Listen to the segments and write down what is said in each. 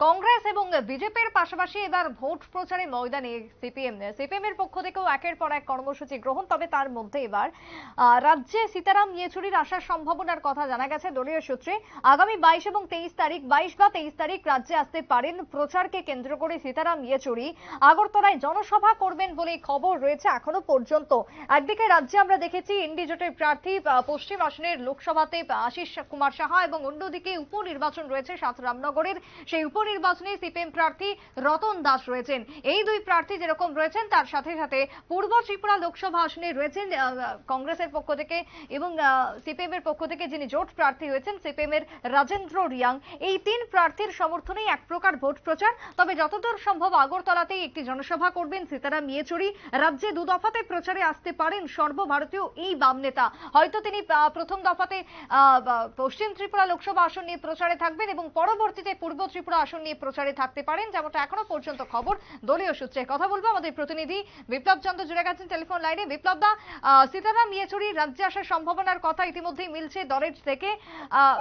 কংগ্রেস এবং বিজেপির পাশাপাশি এবার ভোট প্রচারে ময়দানে সিপিএম। সিপিএম এর পক্ষ থেকেও একের পর এক কর্মসূচি গ্রহণ, তবে তার মধ্যে এবার রাজ্যে সীতারাম ইয়েচুরির আসার সম্ভাবনার কথা জানা গেছে দলীয় সূত্রে। আগামী বাইশ এবং তেইশ তারিখ, বাইশ বা তেইশ তারিখ রাজ্যে আসতে পারেন। প্রচারকে কেন্দ্র করে সীতারাম ইয়েচুরি আগরতলায় জনসভা করবেন বলে খবর রয়েছে এখনও পর্যন্ত। একদিকে রাজ্যে আমরা দেখেছি ইন্ডি জোটের প্রার্থী পশ্চিম আসনের লোকসভাতে, আশিস কুমার সাহা এবং অন্যদিকে উপনির্বাচন রয়েছে সাত রামনগরের। সেই উপনির্বাচনে সিপিএম প্রার্থী রতন দাস রয়েছেন। এই দুই প্রার্থী যেরকম রয়েছেন, তার সাথে সাথে পূর্ব ত্রিপুরা লোকসভা আসনে রয়েছেন কংগ্রেসের পক্ষ থেকে এবং সিপিএম এর পক্ষ থেকে যিনি জোট প্রার্থী হয়েছেন সিপিএম এর রাজেন্দ্র রিয়াং। এই তিন প্রার্থীর সমর্থনেই এক প্রকার ভোট প্রচার। তবে যতদূর সম্ভব আগরতলাতেই একটি জনসভা করবেন সীতারাম ইয়েচুরি রাজ্যে দু দফাতে প্রচারে আসতে পারেন সর্বভারতীয় এই বাম নেতা। হয়তো তিনি প্রথম দফাতে পশ্চিম ত্রিপুরা লোকসভা আসন নিয়ে প্রচারে থাকবেন এবং পরবর্তীতে পূর্ব ত্রিপুরা আসন নিয়ে প্রচারে থাকতে পারেন, যেমনটা এখনও পর্যন্ত খবর। দলীয় সূত্রে কথা বলব আমাদের প্রতিনিধি বিপ্লব চন্দ্র জুড়ে গেছেন টেলিফোন লাইনে। বিপ্লব দা সীতারাম ইয়েচুরি রাজ্যে আসার সম্ভাবনার কথা ইতিমধ্যেই মিলছে দলের থেকে।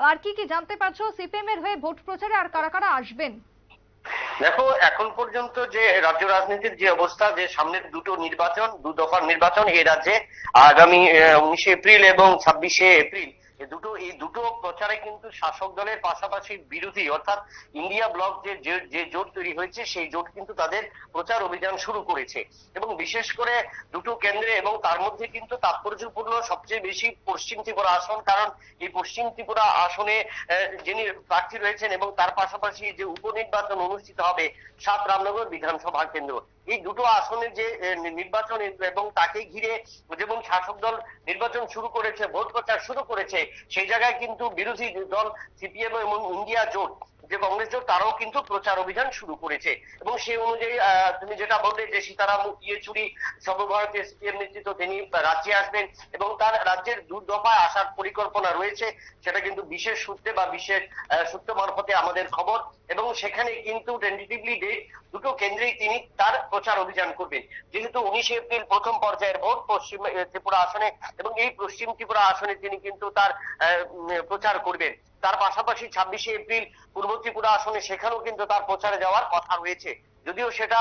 আর কি কি জানতে পারছ? সিপিএম এর হয়ে ভোট প্রচারে আর কারা কারা আসবেন? দেখো, এখন পর্যন্ত যে রাজ্য রাজনীতির যে অবস্থা, যে সামনের দুটো নির্বাচন, দু দফার নির্বাচন এই রাজ্যে আগামী উনিশে এপ্রিল এবং ছাব্বিশে এপ্রিল দুটো প্রচারে কিন্তু শাসক দলের পাশাপাশি বিরোধী, অর্থাৎ ইন্ডিয়া ব্লক যে- যে জোট তৈরি হয়েছে, সেই জোট কিন্তু তাদের প্রচার অভিযান শুরু করেছে। এবং বিশেষ করে দুটো কেন্দ্রে এবং তার মধ্যে কিন্তু তাৎপর্যপূর্ণ সবচেয়ে বেশি পশ্চিম ত্রিপুরা আসন, কারণ এই পশ্চিম ত্রিপুরা আসনে যিনি প্রার্থী রয়েছেন এবং তার পাশাপাশি যে উপনির্বাচন অনুষ্ঠিত হবে সাত রামনগর বিধানসভা কেন্দ্র। এই দুটো আসনের যে নির্বাচন এবং তাকে ঘিরে যেমন শাসক দল নির্বাচন শুরু করেছে, ভোট প্রচার শুরু করেছে, সেই জায়গায় কিন্তু বিরোধী দল সিপিএম এবং ইন্ডিয়া জোট, যে কংগ্রেস জোট, তারাও কিন্তু প্রচার অভিযান শুরু করেছে। এবং সেই অনুযায়ী তুমি যেটা বললে যে সীতারাম ইয়েচুরি সর্বভারতীয় সিপিএম নেতৃত্ব তিনি রাজ্যে আসবেন এবং তার রাজ্যের দু দফায় আসার পরিকল্পনা রয়েছে, সেটা কিন্তু বিশেষ সূত্রে বা বিশেষ সূত্র মারফতে আমাদের খবর। এবং সেখানে কিন্তু টেন্টেটিভলি দুটো কেন্দ্রেই তিনি তার প্রচার অভিযান করবেন। যেহেতু উনিশে এপ্রিল প্রথম পর্যায়ের ভোট পশ্চিম ত্রিপুরা আসনে এবং এই পশ্চিম ত্রিপুরা আসনে তিনি কিন্তু তার প্রচার করবেন। তার পাশাপাশি ছাব্বিশে এপ্রিল পূর্ব ত্রিপুরা আসনে সেখানেও কিন্তু তার প্রচারে যাওয়ার কথা রয়েছে। যদিও সেটা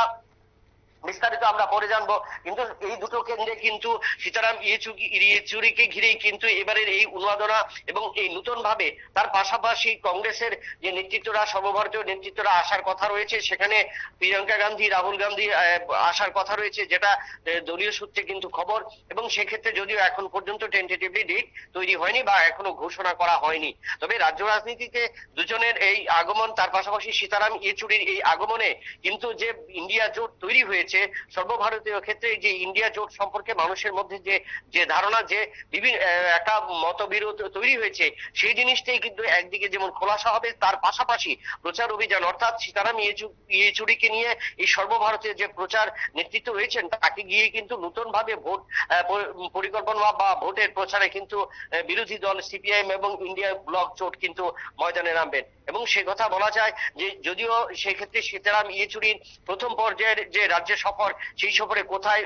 বিস্তারিত আমরা পরে জানব। কিন্তু এই দুটো কেন্দ্রে কিন্তু সীতারাম ইয়েচুরিকে ঘিরেই কিন্তু এবারের এই উন্মাদনা এবং এই নতুন ভাবে তার পাশাপাশি কংগ্রেসের যে নেতৃত্বরা, সর্বভারতীয় নেতৃত্বরা আসার কথা রয়েছে, সেখানে প্রিয়াঙ্কা গান্ধী, রাহুল গান্ধী আসার কথা রয়েছে, যেটা দলীয় সূত্রে কিন্তু খবর। এবং সেক্ষেত্রে যদিও এখন পর্যন্ত টেন্টেটিভলি ডেট তৈরি হয়নি বা এখনও ঘোষণা করা হয়নি। তবে রাজ্য রাজনীতিতে দুজনের এই আগমন, তার পাশাপাশি সীতারাম ইয়েচুরির এই আগমনে কিন্তু যে ইন্ডিয়া জোট তৈরি হয়েছে সর্বভারতীয় ক্ষেত্রে যে ইন্ডিয়া জোট সম্পর্কে মানুষের মধ্যে যে যে ধারণা যে বিভিন্ন একটা মতবিরোধ তৈরি হয়েছে, সেই জিনিসটাই কিন্তু একদিকে যেমন খোলাসা হবে, তার পাশাপাশি প্রচার অভিযান অর্থাৎ সীতারাম ইয়েচু- ইয়েচুরিকে নিয়ে এই সর্বভারতীয় যে প্রচার নেতৃত্ব রয়েছেন তাকে গিয়ে কিন্তু নতুন ভাবে ভোট পরিকল্পনা বা ভোটের প্রচারে কিন্তু বিরোধী দল সিপিআইএম এবং ইন্ডিয়া ব্লক জোট কিন্তু ময়দানে নামবেন। এবং সে কথা বলা যায় যে, যদিও সেক্ষেত্রে সীতারাম ইয়েচুরির প্রথম পর্যায়ের যে রাজ্য সফর, সেই সফরে কোথায়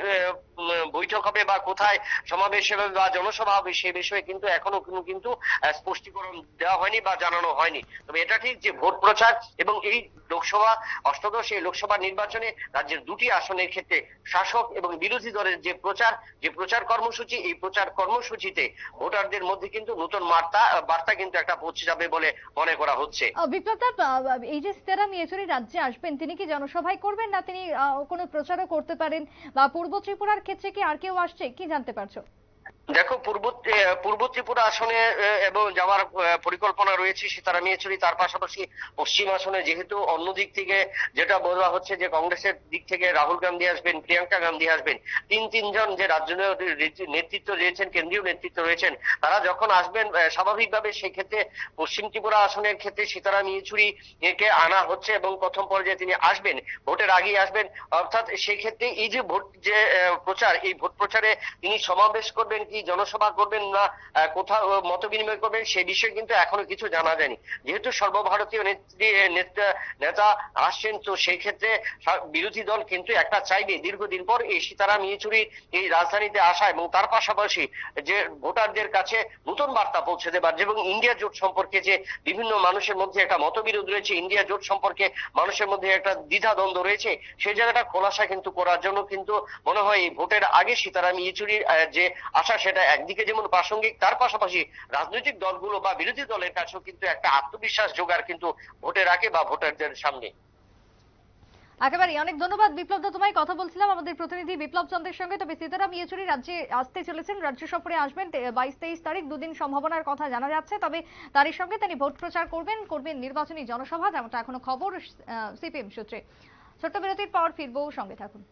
বৈঠক হবে বা কোথায় সমাবেশ হবে বা জনসভা হবে সে বিষয়ে কিন্তু এখনও কোনো কিন্তু স্পষ্টীকরণ দেওয়া হয়নি বা জানানো হয়নি। তবে এটা ঠিক যে ভোট প্রচার এবং এই লোকসভা, অষ্টদশ এই লোকসভা নির্বাচনে রাজ্যের দুটি আসনের ক্ষেত্রে শাসক এবং বিরোধী দলের যে প্রচার যে প্রচার কর্মসূচি, এই প্রচার কর্মসূচিতে ভোটারদের মধ্যে কিন্তু নতুন বার্তা বার্তা কিন্তু একটা পৌঁছে যাবে বলে মনে করা হচ্ছে। বিপ্লব এই যে সীতারাম ইয়েচুরি রাজ্যে আসবেন, তিনি কি জনসভায় করবেন না তিনি কোনো প্রচারও করতে পারেন বা পূর্ব ত্রিপুরার ক্ষেত্রে কি আর কেউ আসছে কি জানতে পারছ? দেখো, পূর্ব পূর্ব ত্রিপুরা আসনে এবং যাওয়ার পরিকল্পনা রয়েছে সীতারাম ইয়েচুরি, তার পাশাপাশি পশ্চিম আসনে যেহেতু অন্য দিক থেকে যেটা বলা হচ্ছে যে কংগ্রেসের দিক থেকে রাহুল গান্ধী আসবেন, প্রিয়াঙ্কা গান্ধী আসবেন, তিন তিনজন যে রাজ্য নেতৃত্ব রয়েছেন, কেন্দ্রীয় নেতৃত্ব রয়েছেন, তারা যখন আসবেন স্বাভাবিকভাবে সেই ক্ষেত্রে পশ্চিম ত্রিপুরা আসনের ক্ষেত্রে সীতারাম ইয়েচুরি কে আনা হচ্ছে এবং প্রথম পর্যায়ে তিনি আসবেন, ভোটের আগেই আসবেন, অর্থাৎ সেই ক্ষেত্রে এই যে ভোট, যে প্রচার, এই ভোট প্রচারে তিনি সমাবেশ করবেন কি কি জনসভা করবেন না কোথাও মত বিনিময় করবেন, সে বিষয়ে কিন্তু এখনও কিছু জানা যায়নি। যেহেতু সর্বভারতীয় নেত্রী নেতা আসছেন, তো সেই ক্ষেত্রে বিরোধী দল কিন্তু একটা চাইবে। দীর্ঘদিন পর এই সীতারাম ইয়েচুরি এই রাজধানীতে আসা এবং তার পাশাপাশি যে ভোটারদের কাছে নতুন বার্তা পৌঁছে দেবার এবং ইন্ডিয়া জোট সম্পর্কে যে বিভিন্ন মানুষের মধ্যে একটা মতবিরোধ রয়েছে, ইন্ডিয়া জোট সম্পর্কে মানুষের মধ্যে একটা দ্বিধাদ্বন্দ্ব রয়েছে, সেই জায়গাটা খোলাসা কিন্তু করার জন্য কিন্তু মনে হয় এই ভোটের আগে সীতারাম ইয়েচুরির যে আশা সেটা একদিকে যেমন প্রাসঙ্গিক, তার পাশাপাশি রাজনৈতিক দলগুলো বা বিরোধী দলের কাছেও কিন্তু একটা আত্মবিশ্বাস জোগাড় কিন্তু ভোটের আগে বা ভোটারদের সামনে। একেবারে, অনেক ধন্যবাদ বিপ্লব দা, তোমায় কথা বলছিলাম, আমাদের প্রতিনিধি বিপ্লব চন্দ্রের সঙ্গে। তবে সীতারাম ইয়েচুরি রাজ্যে আসতে চলেছেন, রাজ্য সফরে আসবেন বাইশ তেইশ তারিখ, দুদিন সম্ভাবনার কথা জানা যাচ্ছে। তবে তারই সঙ্গে তিনি ভোট প্রচার করবেন করবেন নির্বাচনী জনসভা, যেমনটা এখনও খবর সিপিএম সূত্রে। ছোট্ট বিরতির পর ফিরবো সঙ্গে থাকুন।